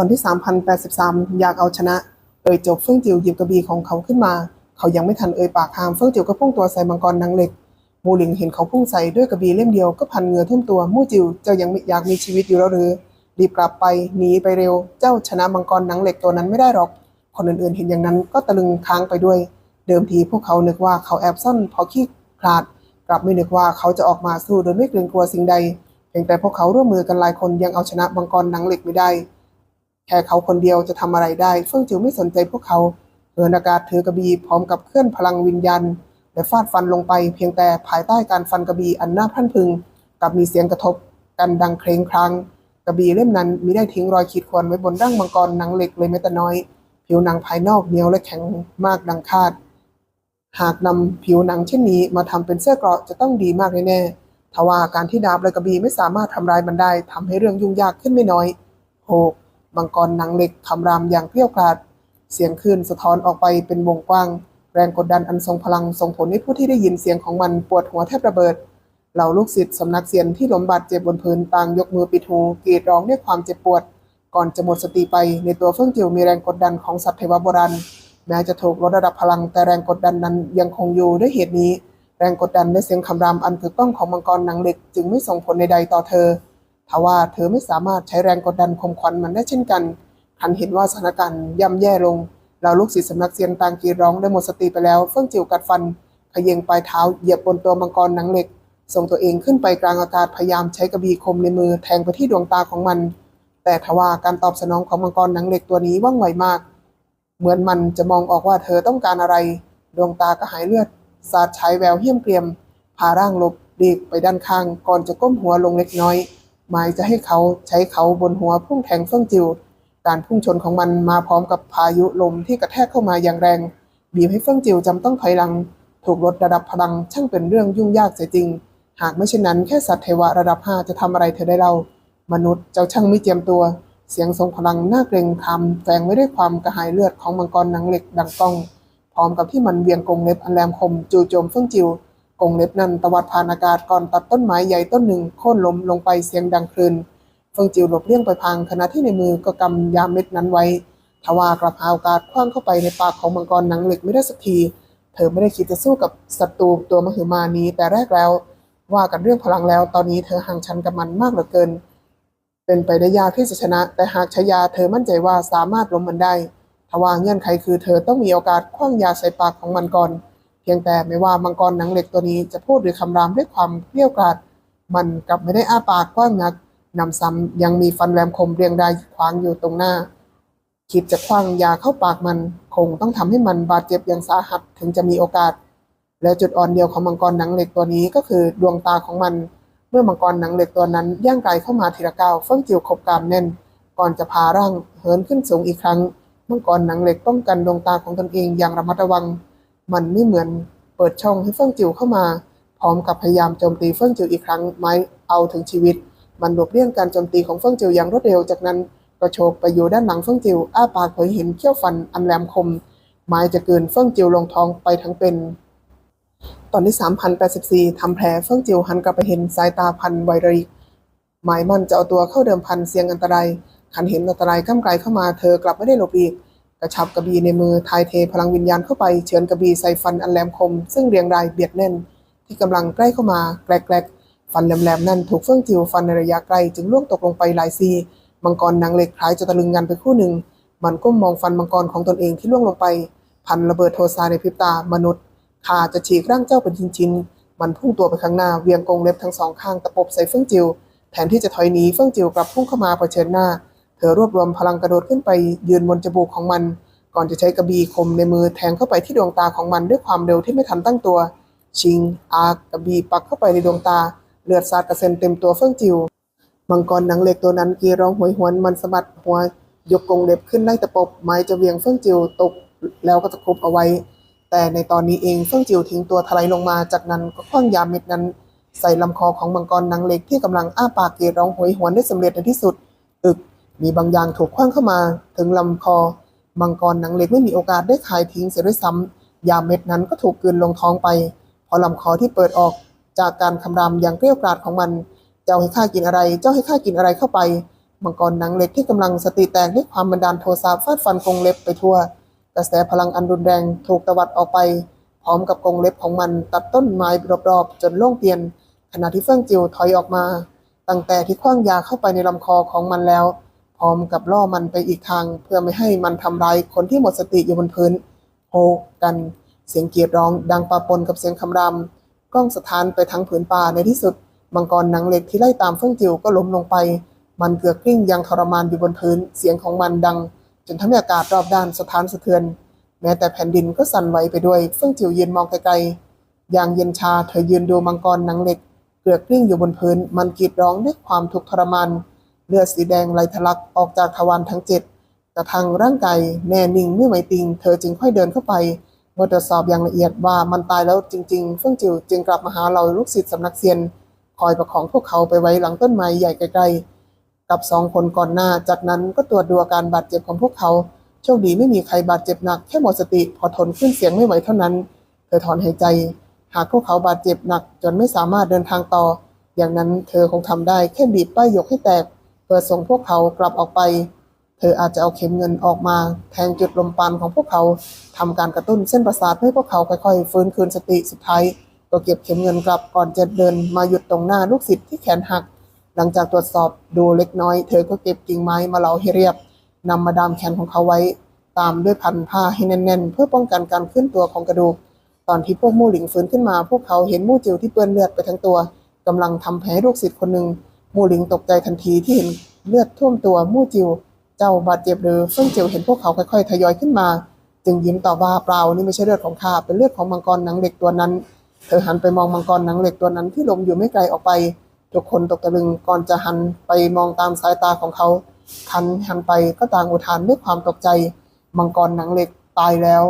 อนที่ 3083 อยากเอาชนะ เอ่ยจบเฟื่องจิ๋วหยิบกระบี่ของเขาขึ้นมา เขายังไม่ทันเอ่ยปากห้ามเฟื่องจิ๋วก็พุ่งตัวใส่มังกรนางเหล็กมูหลิงเห็นเขาพุ่งใส่ด้วยกระบี่เล่มเดียวก็พันเหงื่อท่วมตัวมู่จิ๋วเจ้ายังอยากมีชีวิตอยู่แล้วหรือ รีบกลับไปหนีไปเร็ว เจ้าชนะมังกรหนังเหล็กตัวนั้นไม่ได้หรอก คนอื่นๆเห็นอย่างนั้นก็ตะลึงค้างไปด้วย เดิมทีพวกเขานึกว่าเขาแอบซ่อนพราะขี้คลาด กลับไม่นึกว่าเขาจะออกมาสู้โดยไม่เกรงกลัวสิ่งใดเพียงแต่พวกเขาร่วมมือกันหลายคนยังเอาชนะมังกรหนังเหล็กไม่ได้ แค่เขาคนเดียวจะทำอะไรได้เฟื่องจิ๋วไม่สนใจพวกเขาเหินอากาศถือกระบี่พร้อมกับเคลื่อนพลังวิญญาณและฟาดฟันลงไปเพียงแต่ภายใต้การฟันกระบี่อันน่าพันพึงกลับมีเสียงกระทบกันดังเคร่งครังกระบี่เล่มนั้นมิได้ทิ้งรอยขีดข่วนไว้บนร่างมังกรหนังเหล็กเลยแม้แต่น้อย ผิวหนังภายนอกเหนียวและแข็งมากดังคาด หากนำผิวหนังเช่นนี้มาทำเป็นเสื้อเกราะจะต้องดีมากแน่ๆทว่าการที่ดาบและกระบี่ไม่สามารถทำร้ายมันได้ทำให้เรื่องยุ่งยากขึ้นไม่น้อยโห กมังกรหนังเหล็กคำรามอย่างเปรี้ยวกราด เสียงคลื่นสะท้อนออกไปเป็นวงกว้าง แรงกดดันอันทรงพลังส่งผลให้ผู้ที่ได้ยินเสียงของมันปวดหัวแทบระเบิด เหล่าลูกศิษย์สำนักเซียนที่ล้มบาดเจ็บบนพื้นต่างยกมือปิดหูกรีดร้องด้วยความเจ็บปวด ก่อนจะหมดสติไปในตัวเฟื่องจิวมีแรงกดดันของสัตว์เทวโบราณแม้จะถูกลดระดับพลังแต่แรงกดดันนั้นยังคงอยู่ด้วยเหตุนี้ แรงกดดันและเสียงคำรามอันถูกต้องของมังกรหนังเหล็ก จึงไม่ส่งผลใดๆต่อเธอ ทว่าเธอไม่สามารถใช้แรงกดดันข่มขวัญมันได้เช่นกันทันเห็นว่าสถานการณ์ย่ำแย่ลงเหล่าลูกศิษย์สำนักเซียนตางกีร้องได้หมดสติไปแล้วเฟื่องจิ๋วกัดฟันขย่งปลายเท้าเหยียบบนตัวมังกรหนังเหล็ก ส่งตัวเองขึ้นไปกลางอากาศพยายามใช้กระบี่คมในมือแทงไปที่ดวงตาของมัน แต่ทว่าการตอบสนองของมังกรหนังเหล็กตัวนี้ว่องไวมาก เหมือนมันจะมองออกว่าเธอต้องการอะไร ดวงตากระหายเลือด สาดฉายแววเหี้ยมเกรียมพาร่างลบดีกไปด้านข้างก่อนจะก้มหัวลงเล็กน้อย หมายจะให้เขาใช้เขาบนหัวพุ่งแทงเฟื่องจิว การพุ่งชนของมันมาพร้อมกับพายุลมที่กระแทกเข้ามาอย่างแรง บีบให้เฟื่องจิวจำต้องถอยหลัง ถูกลดระดับพลังช่างเป็นเรื่องยุ่งยากเสียจริง หากไม่เช่นนั้นแค่สัตว์เทวะระดับห้าจะทำอะไรเธอได้เล่ามนุษย์เจ้าช่างไม่เจียมตัว เสียงทรงพลังน่าเกรงขามแฝงไว้ด้วยความกระหายเลือดของมังกรหนังเหล็กดังก้อง พร้อมกับที่มันเวียงกรงเล็บอันแหลมคมจู่โจมเฟื่องจิว กงเล็บนั้นตวัดผ่านอากาศก่อนตัดต้นไม้ใหญ่ต้นหนึ่งโค่นล้มลงไปเสียงดังคลืนเฟื่องจิวหลบเลี่ยงไปพังขณะที่ในมือก็กำยาเม็ดนั้นไว้ทว่ากลับหาโอกาสคว้างเข้าไปในปากของมังกรหนังเหล็กไม่ได้สักที เธอไม่ได้คิดจะสู้กับศัตรูตัวมหึมานี้แต่แรกแล้ว ว่ากันเรื่องพลังแล้ว ตอนนี้เธอห่างชันกับมันมากเหลือเกิน เป็นไปได้ยากที่จะชนะ แต่หากชายาเธอมั่นใจว่าสามารถล้มมันได้ทว่าเงื่อนไขคือเธอต้องมีโอกาสคว้างยาใส่ปากของมันก่อน เพียงแต่ไม่ว่ามังกรหนังเหล็กตัวนี้จะพูดหรือคำรามด้วยความเกรี้ยวกราดมันกลับไม่ได้อ้าปากกว้างนักนำซ้ำยังมีฟันแหลมคมเรียงรายขวางอยู่ตรงหน้า คิดจะคว้างยาเข้าปากมัน คงต้องทำให้มันบาดเจ็บอย่างสาหัสถึงจะมีโอกาส และจุดอ่อนเดียวของมังกรหนังเหล็กตัวนี้ก็คือดวงตาของมัน เมื่อมังกรหนังเหล็กตัวนั้นย่างกายเข้ามาทีละก้าวเฟื่องจิ๋วขบกามแน่น ก่อนจะพาร่างเหินขึ้นสูงอีกครั้ง มังกรหนังเหล็กป้องกันดวงตาของตนเองอย่างระมัดระวัง มันไม่เหมือนเปิดช่องให้เฟื่องจิ๋วเข้ามา พร้อมกับพยายามโจมตีเฟื่องจิ๋วอีกครั้งไม้เอาถึงชีวิต มันหลบเลี่ยงการโจมตีของเฟื่องจิ๋วอย่างรวดเร็วจากนั้นก็โฉบไปอยู่ด้านหลังเฟื่องจิ๋วอ้าปากเผยเห็นเขี้ยวฟันอันแหลมคม ไม้จะเกินเฟื่องจิ๋วลงท้องไปทั้งเป็น ตอนที่3084ทำแผลเฟื่องจิ๋วหันกลับไปเห็นสายตาพันไวริกหมายมันจะเอาตัวเข้าเดิมพันเสี่ยงอันตรายขันเห็นอันตรายก้ามไกลเข้ามาเธอกลับไม่ได้หลบอีก กระชับกระบี่ในมือทายเทพลังวิญญาณเข้าไปเฉือนกระบี่ใส่ฟันอันแหลมคม ซึ่งเรียงรายเบียดแน่น ที่กำลังใกล้เข้ามาแกลกๆฟันแหลมๆนั่นถูกเฟื่องจิวฟันในระยะไกลจึงล่วงตกลงไปหลายซีมังกรนางเหล็กคล้ายจะตะลึงงันไปคู่หนึ่ง มันก้มมองฟันมังกรของตนเองที่ล่วงลงไป พันระเบิดโทสาในพริบตามนุษย์ขาจะฉีกร่างเจ้าเป็นชิ้นๆมันพุ่งตัวไปข้างหน้าเวียงกงเล็บทั้งสองข้างตะปบใส่เฟื่องจิวแทนที่จะถอยหนีเฟื่องจิวกลับพุ่งเข้ามาเผชิญหน้า เธอรวบรวมพลังกระโดดขึ้นไปยืนบนจมูกของมัน ก่อนจะใช้กระบี่คมในมือแทงเข้าไปที่ดวงตาของมันด้วยความเร็วที่ไม่ทันตั้งตัว ชิง อากระบี่ปักเข้าไปในดวงตา เลือดสาดกระเซ็นเต็มตัวเฟื่องจิวมังกรหนังเหล็กตัวนั้นกรีดร้องหวยหวนมันสะบัดหัวยกกรงเล็บขึ้นไล่ตะปบไม้จะเวียงเฟื่องจิวตกแล้วก็ตะครุบเอาไว้ แต่ในตอนนี้เองเฟื่องจิวทิ้งตัวถลายลงมาจากนั้นก็คว้างยาเม็ดนั้น ใส่ลำคอของมังกรหนังเหล็กที่กำลังอ้าปากกรีดร้องหวยหวนได้สำเร็จในที่สุด มีบางอย่างถูกคว้างเข้ามา ถึงลำคอ มังกรหนังเหล็กไม่มีโอกาสได้คายทิ้งเสียด้วยซ้ำยาเม็ดนั้นก็ถูกกลืนลงท้องไป พอลำคอที่เปิดออกจากการคำรามอย่างเกรี้ยวกราดของมัน เจ้าให้ข้ากินอะไร เจ้าให้ข้ากินอะไรเข้าไป มังกรหนังเหล็กที่กำลังสติแตกด้วยความบันดาลโทสะฟาดฟันกรงเล็บไปทั่ว กระแสพลังอันรุนแรงถูกตวัดออกไป พร้อมกับกรงเล็บของมันตัดต้นไม้รอบๆ จนโล่งเตียน ขณะที่เฟื่องจิวถอยออกมา ตั้งแต่ที่คว้างยาเข้าไปในลำคอของมันแล้ว พร้อมกับล่อมันไปอีกทาง เพื่อไม่ให้มันทำร้ายคนที่หมดสติอยู่บนพื้นโฮกันเสียงเกรีดร้องดังปะปนกับเสียงคำรามกล้องสถานไปทั้งผืนป่าในที่สุด มังกรหนังเหล็กที่ไล่ตามเฟื่องจิวก็ล้มลงไป มันเกือกกลิ้งยังทรมานอยู่บนพื้นเสียงของมันดัง จนทำให้อากาศรอบด้านสถานสะเทือน แม้แต่แผ่นดินก็สั่นไหวไปด้วยเฟื่องจิวยืนมองไกลๆอย่างเย็นชาเธอยืนดูมังกรหนังเหล็ก เกลือกกลิ้งอยู่บนพื้น มันกรีดร้องด้วยความทุกข์ทรมาน เลือดสีแดงไหลทะลักออกจากทวารทั้งเจ็ดกระทั่งร่างกายแน่นิ่งไม่ไหวติง เธอจึงค่อยเดินเข้าไป เมื่อตรวจสอบอย่างละเอียดว่ามันตายแล้วจริงๆเฟื่องจิวจึงกลับมาหาเราลูกศิษย์สำนักเซียน คอยประคองพวกเขาไปไว้หลังต้นไม้ใหญ่ไกลๆกับสองคนก่อนหน้า จากนั้นก็ตรวจดูอาการบาดเจ็บของพวกเขาโชคดีไม่มีใครบาดเจ็บหนักแค่หมดสติพอทนขึ้นเสียงไม่ไหวเท่านั้น เธอถอนหายใจ หากพวกเขาบาดเจ็บหนัก จนไม่สามารถเดินทางต่อ อย่างนั้นเธอคงทำได้แค่บีบป้ายยกให้แตก พื่อส่งพวกเขากลับออกไป เธออาจจะเอาเข็มเงินออกมา แทงจุดลมปานของพวกเขาทำการกระตุ้นเส้นประสาทให้พวกเขาค่อยๆ ฟื้นคืนสติสุดท้ายก็เก็บเข็มเงินกลับก่อนจะเดินมาหยุดตรงหน้าลูกศิษย์ที่แขนหัก หลังจากตรวจสอบดูเล็กน้อย เธอก็เก็บกิ่งไม้มาเหลาให้เรียบนำมาดามแขนของเขาไว้ ตามด้วยพันผ้าให้แน่นๆ เพื่อป้องกันการเคลื่อนตัวของกระดูก ตอนที่พวกมู่หลิงฟื้นขึ้นมา พวกเขาเห็นมู่จิ๋วที่เปื้อนเลือดไปทั้งตัวกำลังทำแผลลูกศิษย์คนหนึ่ง มู่หลิงตกใจทันทีที่เห็นเลือดท่วมตัวมู่จิว เจ้าบาดเจ็บหรือเฟิ่งจิวเห็นพวกเขาค่อยๆทยอยขึ้นมา จึงยิ้มตอบว่าเปล่านี่ไม่ใช่เลือดของข้าเป็นเลือดของมังกรหนังเหล็กตัวนั้น เธอหันไปมองมังกรหนังเหล็กตัวนั้นที่ลมอยู่ไม่ไกลออกไปทุกคนตกตะลึงก่อนจะหันไปมองตามสายตาของเขาคันหันไปก็ต่างอุทานด้วยความตกใจ มังกรหนังเหล็กตายแล้ว